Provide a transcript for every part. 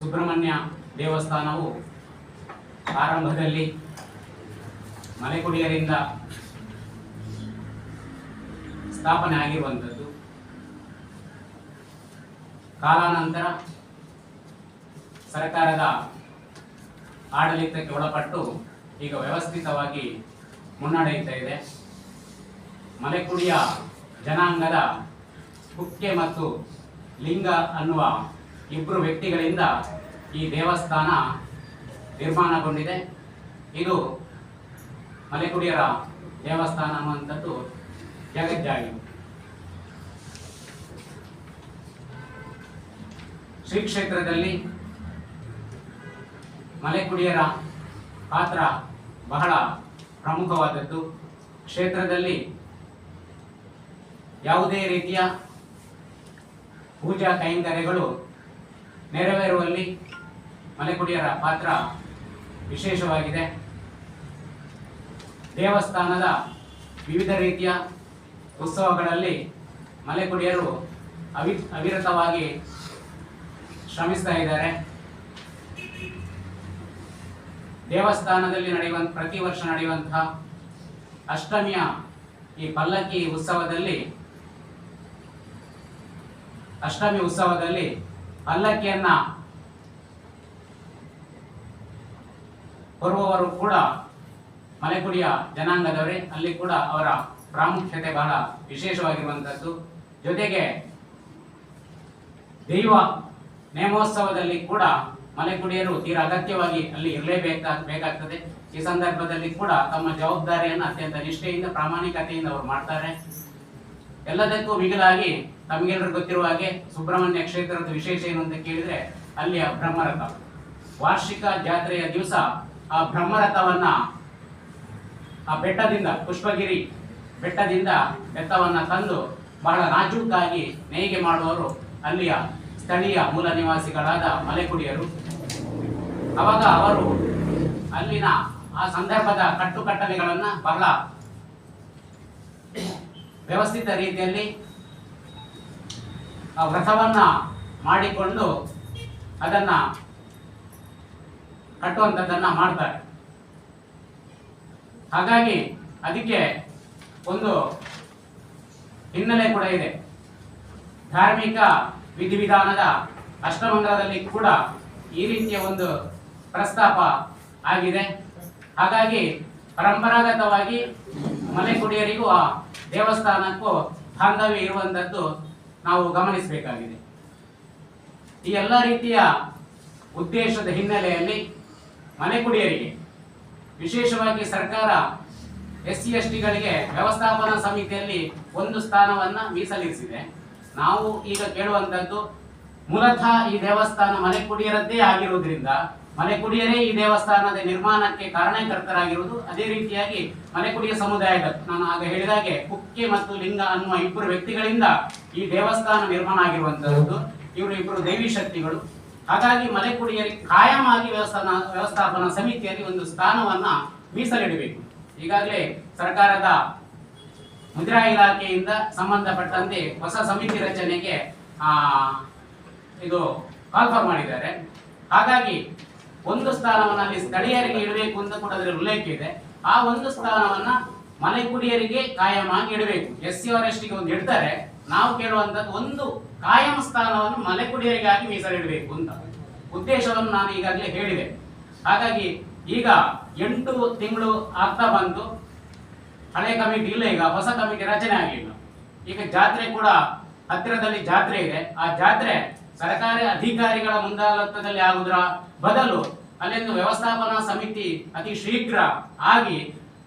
ಸುಬ್ರಹ್ಮಣ್ಯ ದೇವಸ್ಥಾನವು ಆರಂಭದಲ್ಲಿ ಮಲೆಕುಡಿಯರಿಂದ ಸ್ಥಾಪನೆ ಆಗಿರುವಂಥದ್ದು ಕಾಲಾನಂತರ ಸರ್ಕಾರದ ಆಡಳಿತಕ್ಕೆ ಒಳಪಟ್ಟು ಈಗ ವ್ಯವಸ್ಥಿತವಾಗಿ ಮುನ್ನಡೆಯುತ್ತಾ ಇದೆ. ಮಲೆಕುಡಿಯ ಜನಾಂಗದ ಕುಕ್ಕೆ ಮತ್ತು ಲಿಂಗ ಅನ್ನುವ ಇಬ್ಬರು ವ್ಯಕ್ತಿಗಳಿಂದ ಈ ದೇವಸ್ಥಾನ ನಿರ್ಮಾಣಗೊಂಡಿದೆ. ಇದು ಮಲೆಕುಡಿಯರ ದೇವಸ್ಥಾನ ಅನ್ನುವಂಥದ್ದು ಜಗಜ್ಜಾಗಿ. ಶ್ರೀ ಕ್ಷೇತ್ರದಲ್ಲಿ ಮಲೆಕುಡಿಯರ ಪಾತ್ರ ಬಹಳ ಪ್ರಮುಖವಾದದ್ದು. ಕ್ಷೇತ್ರದಲ್ಲಿ ಯಾವುದೇ ರೀತಿಯ ಪೂಜಾ ಕೈಂಕರ್ಯಗಳು ನೆರವೇರುವಲ್ಲಿ ಮಲೆಕುಡಿಯರ ಪಾತ್ರ ವಿಶೇಷವಾಗಿದೆ. ದೇವಸ್ಥಾನದ ವಿವಿಧ ರೀತಿಯ ಉತ್ಸವಗಳಲ್ಲಿ ಮಲೆಕುಡಿಯರು ಅವಿ, ಅವಿರತವಾಗಿ ಶ್ರಮಿಸ್ತಾ ಇದ್ದಾರೆ. ದೇವಸ್ಥಾನದಲ್ಲಿ ನಡೆಯುವಂತ ಪ್ರತಿ ವರ್ಷ ನಡೆಯುವಂತಹ ಅಷ್ಟಮಿಯ ಈ ಪಲ್ಲಕ್ಕಿ ಉತ್ಸವದಲ್ಲಿ, ಅಷ್ಟಮಿ ಉತ್ಸವದಲ್ಲಿ ಪಲ್ಲಕ್ಕಿಯನ್ನ ಬರುವವರು ಕೂಡ ಮಲೆಕುಡಿಯ ಜನಾಂಗದವರೇ. ಅಲ್ಲಿ ಕೂಡ ಅವರ ಪ್ರಾಮುಖ್ಯತೆ ಬಹಳ ವಿಶೇಷವಾಗಿರುವಂಥದ್ದು. ಜೊತೆಗೆ ದೈವ ನೇಮೋತ್ಸವದಲ್ಲಿ ಕೂಡ ಮಲೆಕುಡಿಯರು ತೀರಾ ಅಗತ್ಯವಾಗಿ ಅಲ್ಲಿ ಇರಲೇಬೇಕಾ, ಬೇಕಾಗ್ತದೆ. ಈ ಸಂದರ್ಭದಲ್ಲಿ ಕೂಡ ತಮ್ಮ ಜವಾಬ್ದಾರಿಯನ್ನು ಅತ್ಯಂತ ನಿಷ್ಠೆಯಿಂದ, ಪ್ರಾಮಾಣಿಕತೆಯಿಂದ ಅವರು ಮಾಡ್ತಾರೆ. ಎಲ್ಲದಕ್ಕೂ ಮಿಗಿಲಾಗಿ ತಮಗೆಲ್ಲರಿಗೂ ಗೊತ್ತಿರುವ ಹಾಗೆ ಸುಬ್ರಹ್ಮಣ್ಯ ಕ್ಷೇತ್ರದ ವಿಶೇಷ ಏನು ಅಂತ ಕೇಳಿದ್ರೆ ಆ ಬ್ರಹ್ಮರಥ. ವಾರ್ಷಿಕ ಜಾತ್ರೆಯ ದಿವಸ ಆ ಬ್ರಹ್ಮರಥವನ್ನ ಆ ಬೆಟ್ಟದಿಂದ ಪುಷ್ಪಗಿರಿ ಬೆಟ್ಟದಿಂದ ಬೆತ್ತವನ್ನ ತಂದು ಬಹಳ ನಾಜೂಕಾಗಿ ನೇಯ್ಗೆ ಮಾಡುವವರು ಅಲ್ಲಿಯ ಸ್ಥಳೀಯ ಮೂಲ ನಿವಾಸಿಗಳಾದ ಮಲೆಕುಡಿಯರು. ಅವಾಗ ಅವರು ಅಲ್ಲಿನ ಆ ಸಂದರ್ಭದ ಕಟ್ಟುಕಟ್ಟಲೆಗಳನ್ನ ಬಹಳ ವ್ಯವಸ್ಥಿತ ರೀತಿಯಲ್ಲಿ ಆ ವ್ರತವನ್ನ ಮಾಡಿಕೊಂಡು ಅದನ್ನ ಕಟ್ಟುವಂಥದ್ದನ್ನು ಮಾಡ್ತಾರೆ. ಹಾಗಾಗಿ ಅದಕ್ಕೆ ಒಂದು ಹಿನ್ನೆಲೆ ಕೂಡ ಇದೆ. ಧಾರ್ಮಿಕ ವಿಧಿವಿಧಾನದ ಅಷ್ಟಮಂಗಲದಲ್ಲಿ ಕೂಡ ಈ ರೀತಿಯ ಒಂದು ಪ್ರಸ್ತಾಪ ಆಗಿದೆ. ಹಾಗಾಗಿ ಪರಂಪರಾಗತವಾಗಿ ಮನೆ ಕುಡಿಯರಿಗೂ ಆ ದೇವಸ್ಥಾನಕ್ಕೂ ಬಾಂಧವ್ಯ ಇರುವಂಥದ್ದು ನಾವು ಗಮನಿಸಬೇಕಾಗಿದೆ. ಈ ಎಲ್ಲ ರೀತಿಯ ಉದ್ದೇಶದ ಹಿನ್ನೆಲೆಯಲ್ಲಿ ಮನೆಕುಡಿಯರಿಗೆ, ವಿಶೇಷವಾಗಿ ಸರ್ಕಾರ, ಎಸ್ ಸಿ ಎಸ್ ಟಿಗಳಿಗೆ ವ್ಯವಸ್ಥಾಪನಾ ಸಮಿತಿಯಲ್ಲಿ ಒಂದು ಸ್ಥಾನವನ್ನ ಮೀಸಲಿರಿಸಿದೆ. ನಾವು ಈಗ ಕೇಳುವಂತದ್ದು ಮೂಲತಃ ಈ ದೇವಸ್ಥಾನ ಮಲೆಕುಡಿಯರದ್ದೇ ಆಗಿರುವುದರಿಂದ, ಮಲೆಕುಡಿಯರೇ ಈ ದೇವಸ್ಥಾನದ ನಿರ್ಮಾಣಕ್ಕೆ ಕಾರಣಕರ್ತರಾಗಿರುವುದು ಅದೇ ರೀತಿಯಾಗಿ ಮಲೆಕುಡಿಯ ಸಮುದಾಯದ ನಾನು ಆಗ ಹೇಳಿದಾಗೆ ಕುಕ್ಕೆ ಮತ್ತು ಲಿಂಗ ಅನ್ನುವ ಇಬ್ಬರು ವ್ಯಕ್ತಿಗಳಿಂದ ಈ ದೇವಸ್ಥಾನ ನಿರ್ಮಾಣ ಆಗಿರುವಂತಹದ್ದು. ಇವರು ಇಬ್ಬರು ದೈವಿ ಶಕ್ತಿಗಳು. ಹಾಗಾಗಿ ಮನೆಕುಡಿಯಲ್ಲಿ ಕಾಯಂ ಆಗಿ ವ್ಯವಸ್ಥಾನ, ವ್ಯವಸ್ಥಾಪನಾ ಸಮಿತಿಯಲ್ಲಿ ಒಂದು ಸ್ಥಾನವನ್ನ ಮೀಸಲಿಡಬೇಕು. ಈಗಾಗಲೇ ಸರ್ಕಾರದ ಮುದ್ರಾ ಇಲಾಖೆಯಿಂದ ಸಂಬಂಧಪಟ್ಟಂತೆ ಹೊಸ ಸಮಿತಿ ರಚನೆಗೆ, ಆ ಇದು ಕಾಲ್ಫರ್ ಮಾಡಿದ್ದಾರೆ. ಹಾಗಾಗಿ ಒಂದು ಸ್ಥಾನವನ್ನು ಅಲ್ಲಿ ಸ್ಥಳೀಯರಿಗೆ ಇಡಬೇಕು ಅಂತ ಕೂಡ ಅದರಲ್ಲಿ ಉಲ್ಲೇಖ ಇದೆ. ಆ ಒಂದು ಸ್ಥಾನವನ್ನ ಮಲೆಕುಡಿಯರಿಗೆ ಕಾಯಮಾಗಿ ಇಡಬೇಕು. ಎಸ್ ಸಿ ಆರ್ ಎಸ್ ಟಿಗೆ ಒಂದು ಇಡ್ತಾರೆ, ನಾವು ಕೇಳುವಂತದ್ದು ಒಂದು ಕಾಯಂ ಸ್ಥಾನವನ್ನು ಮಲೆಕುಡಿಯರಿಗಾಗಿ ಮೀಸಲಿಡಬೇಕು ಅಂತ. ಉದ್ದೇಶವನ್ನು ನಾನು ಈಗಾಗಲೇ ಹೇಳಿದೆ. ಹಾಗಾಗಿ ಈಗ ಎಂಟು ತಿಂಗಳು ಆಗ್ತಾ ಬಂತು. ಹಳೆ ಕಮಿಟಿ ಇಲ್ಲ ಈಗ, ಹೊಸ ಕಮಿಟಿ ರಚನೆ ಆಗಲಿಲ್ಲ. ಈಗ ಜಾತ್ರೆ ಕೂಡ ಹತ್ತಿರದಲ್ಲಿ ಜಾತ್ರೆ ಇದೆ. ಆ ಜಾತ್ರೆ ಸರ್ಕಾರಿ ಅಧಿಕಾರಿಗಳ ಮುಂದಾಳತ್ವದಲ್ಲಿ ಆಗುದ್ರ ಬದಲು ಅಲ್ಲಿಂದು ವ್ಯವಸ್ಥಾಪನಾ ಸಮಿತಿ ಅತಿ ಶೀಘ್ರ ಆಗಿ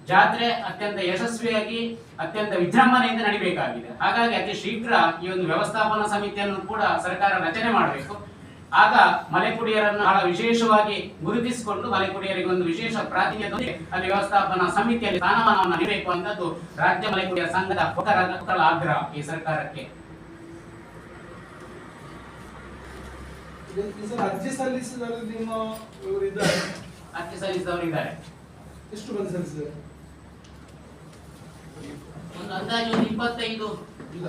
ಜಾತ್ರೆ ಅತ್ಯಂತ ಯಶಸ್ವಿಯಾಗಿ, ಅತ್ಯಂತ ವಿಜೃಂಭಣೆಯಿಂದ ನಡಿಬೇಕಾಗಿದೆ. ಹಾಗಾಗಿ ಅತಿ ಶೀಘ್ರ ಈ ಒಂದು ವ್ಯವಸ್ಥಾಪನಾ ಸಮಿತಿಯನ್ನು ಕೂಡ ಸರ್ಕಾರ ರಚನೆ ಮಾಡಬೇಕು. ಆಗ ಮಲೆಕುಡಿಯರನ್ನು ಬಹಳ ವಿಶೇಷವಾಗಿ ಗುರುತಿಸಿಕೊಂಡು ಮಲೆಕುಡಿಯರಿಗೆ ಒಂದು ವಿಶೇಷ ಪ್ರಾತಿನಿಧ್ಯ ಅಲ್ಲಿ ವ್ಯವಸ್ಥಾಪನಾ ಸಮಿತಿಯಲ್ಲಿ ಸ್ಥಾನಮಾನವನ್ನು ನೀಡಬೇಕು ಅನ್ನೋದು ರಾಜ್ಯ ಮಲೆಕುಡಿಯ ಸಂಘದ ಒಕ್ಕಲ ಆಗ್ರಹ ಈ ಸರ್ಕಾರಕ್ಕೆ ಈ ಸಲ ಅರ್ಜಿ ಸಲ್ಲಿಸಿದವರು ನಿಮ್ಮ ಇವರು ಇದ್ದಾರೆ. ಅರ್ಜಿ ಸಲ್ಲಿಸಿದವರು ಇದ್ದಾರೆ. ಎಷ್ಟು ಮಂದಿ ಸಲ್ಲಿಸಿದ್ದಾರೆ? ಒಂದು ಅಂದಾಜು ಒಂದು ಇಪ್ಪತ್ತೈದು. ಇಲ್ಲ.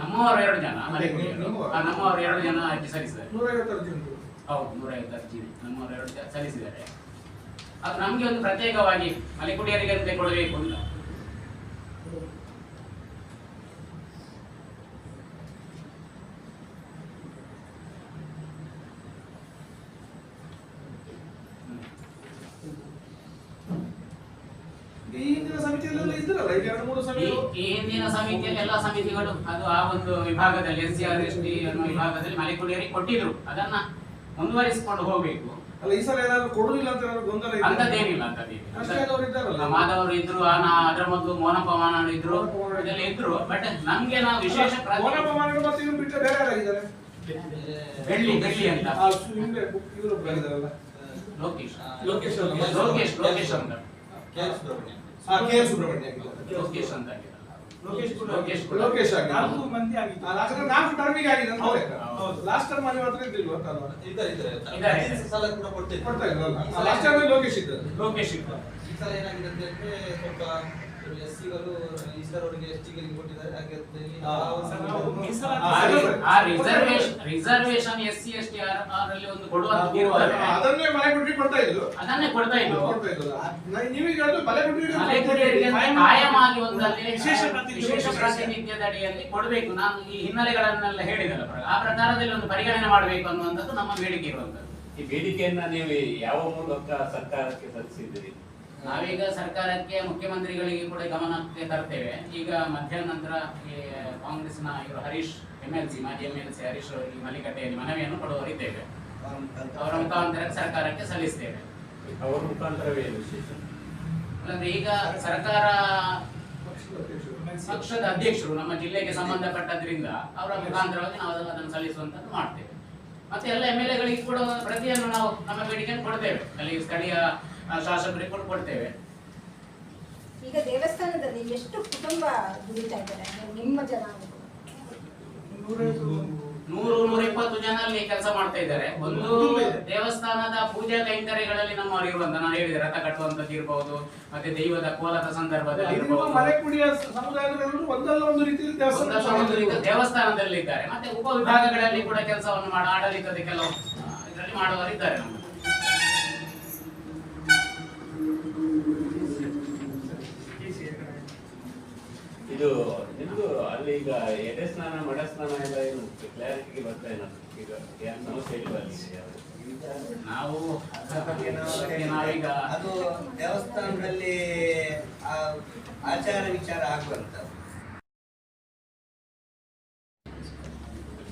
ನಮ್ಮವರು ಎರಡು ಜನ ನಮ್ಮವರು ಎರಡು ಜನ ಅರ್ಜಿ ಸಲ್ಲಿಸಿದ್ದಾರೆ. ನೂರೈವತ್ತು ಅರ್ಜಿ ಉಂಟು. ಹೌದು ನೂರೈವತ್ತು ಅರ್ಜಿ ನಮ್ಮವರು ಎರಡು ಜನ ಸಲ್ಲಿಸಿದ್ದಾರೆ. ಅದು ನಮಗೆ ಒಂದು ಪ್ರತ್ಯೇಕವಾಗಿ ಮಲೆಕುಡಿಯರಿಗೆ ಅಂತ ಕೊಡಬೇಕು ಅಂತ ಈ ಹಿಂದಿನ ಸಮಿತಿಯಲ್ಲೆಲ್ಲ ಇದ್ರಲ್ಲ ಈಗ ಎರಡು ಮೂರು ಈ ಹಿಂದಿನ ಸಮಿತಿಯಲ್ಲಿ ಎಲ್ಲ ಸಮಿತಿಗಳು ಅದು ಆ ಒಂದು ವಿಭಾಗದಲ್ಲಿ S C or S T ಅನ್ನೋ ವಿಭಾಗದಲ್ಲಿ ಮಲೆಕುಡಿಯರಿಗೆ ಕೊಟ್ಟಿದ್ರು. ಅದನ್ನ ಮುಂದುವರಿಸಿಕೊಂಡು ಹೋಗ್ಬೇಕು. ಅಲ್ಲ ಈ ಸಲ ಏನಾದ್ರು ಕೊಡುದಿಲ್ಲ ಅಂತ ಏನಾದ್ರು ಗೊಂದಲ ಅಂತದೇನಿಲ್ಲ ಅಂತದೇನಿಲ್ಲ ಮಾಧವರು ಇದ್ರು ಆ ನಾ- ಅದರ ಮೊದಲು ಮೋನಪಮಾನ ಇದ್ರು ಇದೆಲ್ಲ ಇದ್ರು. ಬಟ್ ನಮ್ಗೆ ನಾವು ವಿಶೇಷ ಪ್ರಾಧಾನ್ಯ- ಮೋನಪ್ಪ ಮತ್ತೆ ಇವ್ರು ಬಿಟ್ಟರೆ ಬೇರೆ ಯಾರಾಗಿದ್ದಾರೆ? ಬೆಳ್ಳಿ ಬೆಳ್ಳಿ ಅಂತ. ಹಿಂದೆ ಇವರು ಲೋಕೇಶ್. ಲೋಕೇಶ್ ಲೋಕೇಶ್ ಲೋಕೇಶ್ ಅಂತ ಹಾ ಕೆ ಎಸ್ ಸುಬ್ರಹ್ಮಣ್ಯ. ಲೋಕೇಶ್ ಅಂತ. ಲೋಕೇಶ್ ಕೂಡ ಲೋಕೇಶ್ ಕೂಡ. ಲೋಕೇಶ್ ನಾಲ್ಕು ಮಂದಿ ಆಗಿದೆ ನಾಲ್ಕು ಟರ್ಮಿಗೆ ಆಗಿದೆ ಅಂತ ಹೌದು. ಹೌದು ಲಾಸ್ಟ್ ಟರ್ಮ್ ಅಲ್ಲಿ ಮಾತ್ರ ಇದ್ದಿಲ್ವಾ ಅಂತ ಅಲ್ವಾ? ಇದ್ದಾರೆ, ಇದ್ದಾರೆ. ಕೊಡ್ತಾ ಇದ್ರಲ್ಲ ಲಾಸ್ಟ್ ಟರ್ಮ್ ಲೋಕೇಶ್ ಇದ್ದಾರೆ ಲೋಕೇಶ್ ಇದ್ದ ಈ ಸಲ ಏನಾಗಿದೆ ಅಂತ ಹೇಳಿದ್ರೆ ಸ್ವಲ್ಪ reservation S C S T ಅಲ್ಲಿ ಒಂದು ಅದನ್ನೇ ಮನೆ ಬಿಟ್ಟು ಕೊಡ್ತಾ ಇದ್ರು. ಅದನ್ನೇ ಕೊಡ್ತಾ ಇದ್ರು. ನೀವೀಗ ಕಾಯಮಾಗಿ ಒಂದಲ್ಲಿ ವಿಶೇಷ ಪ್ರಾತಿನಿಧ್ಯ ವಿಶೇಷ ಪ್ರಾತಿನಿಧ್ಯದ ಅಡಿಯಲ್ಲಿ ಕೊಡಬೇಕು. ನಾನು ಈ ಹಿನ್ನೆಲೆಗಳನ್ನೆಲ್ಲ ಹೇಳಿದಲ್ಲ ಆ ಪ್ರಕಾರದಲ್ಲಿ ಒಂದು ಪರಿಗಣನೆ ಮಾಡಬೇಕು ಅನ್ನುವಂಥದ್ದು ನಮ್ಮ ಬೇಡಿಕೆ ಇರುವಂತದ್ದು ಈ ಬೇಡಿಕೆಯನ್ನ ನೀವು ಯಾವ ಮೂಲಕ ಸರ್ಕಾರಕ್ಕೆ ಸಲ್ಲಿಸಿದ್ದೀರಿ? ನಾವೀಗ ಸರ್ಕಾರಕ್ಕೆ ಮುಖ್ಯಮಂತ್ರಿಗಳಿಗೆ ಕೂಡ ಗಮನಕ್ಕೆ ತರ್ತೇವೆ. ಈಗ ಮಧ್ಯಾಹ್ನ ನಂತರ ಈ ಕಾಂಗ್ರೆಸ್ನ ಇವರು ಹರೀಶ್ ಎಂ ಎಲ್ ಸಿ ಮಾಜಿ ಎಂ ಎಲ್ ಸಿ ಹರೀಶ್ ಅವರಿಗೆ ಮಲಿಕಟ್ಟೆಯಲ್ಲಿ ಮನವಿಯನ್ನು ಕೊಡುವರಿದ್ದೇವೆ ಅವರ ಮುಖಾಂತರ ಸರ್ಕಾರಕ್ಕೆ ಸಲ್ಲಿಸ್ತೇವೆ. ಅವರ ಮುಖಾಂತರವೇ ಅಂದ್ರೆ ಈಗ ಸರ್ಕಾರ ಪಕ್ಷದ ಅಧ್ಯಕ್ಷರು ನಮ್ಮ ಜಿಲ್ಲೆಗೆ ಸಂಬಂಧಪಟ್ಟದ್ರಿಂದ ಅವರ ಮುಖಾಂತರವಾಗಿ ನಾವು ಅದನ್ನು ಅದನ್ನು ಸಲ್ಲಿಸುವಂತದ್ದು ಮಾಡ್ತೇವೆ. ಮತ್ತೆ ಎಲ್ಲ ಎಂ ಎಲ್ ಎಗಳಿಗೆ ಕೂಡ ಪ್ರತಿಯನ್ನು ನಾವು ನಮ್ಮ ಬೇಡಿಕೆಯನ್ನು ಕೊಡ್ತೇವೆ. ಅಲ್ಲಿ ಸ್ಥಳೀಯ ಶಾಸಕರಿಗೆ ಕೊಟ್ಟು ಕೊಡ್ತೇವೆ. ಈಗ ದೇವಸ್ಥಾನದಲ್ಲಿ ಎಷ್ಟು ಕುಟುಂಬ ದುಡಿತಾ ಇದ್ದಾರೆ? ನಿಮ್ಮ ಜನ ನೂರು ನೂರ ಇಪ್ಪತ್ತು ಜನ ಅಲ್ಲಿ ಕೆಲಸ ಮಾಡ್ತಾ ಇದ್ದಾರೆ. ಒಂದು ದೇವಸ್ಥಾನದ ಪೂಜಾ ಕೈಂಕರ್ಯಗಳಲ್ಲಿ ನಮ್ಮ ಇರುವಂತ ನಾನು ಹೇಳಿದೆ ರಥ ಕಟ್ಟುವಂತದ್ದು ಇರಬಹುದು ಮತ್ತೆ ದೈವದ ಕೋಲದ ಸಂದರ್ಭದಲ್ಲಿ ದೇವಸ್ಥಾನದಲ್ಲಿ ಇದ್ದಾರೆ ಮತ್ತೆ ಉಪ ವಿಭಾಗಗಳಲ್ಲಿ ಕೂಡ ಕೆಲಸವನ್ನು ಮಾಡ ಆಡಳಿತದ ಕೆಲವು ಇದರಲ್ಲಿ ಮಾಡುವವರಿದ್ದಾರೆ ನಮ್ಮ ಇದು ನಿಮ್ದು ಅಲ್ಲಿ ಈಗ ಎಡೆ ಸ್ನಾನ ಮಡ ಸ್ನಾನ ಎಲ್ಲ ಏನು? ಕ್ಲಾರಿಟಿಗೆ ಬರ್ತಾ ಇಲ್ಲ. ಈಗ ಏನು ಸಮಸ್ಯೆ ನಾವು ಈಗ ನಾವೀಗ ಅದು ದೇವಸ್ಥಾನದಲ್ಲಿ ಆ ಆಚಾರ ವಿಚಾರ ಆಗುವಂತದ್ದು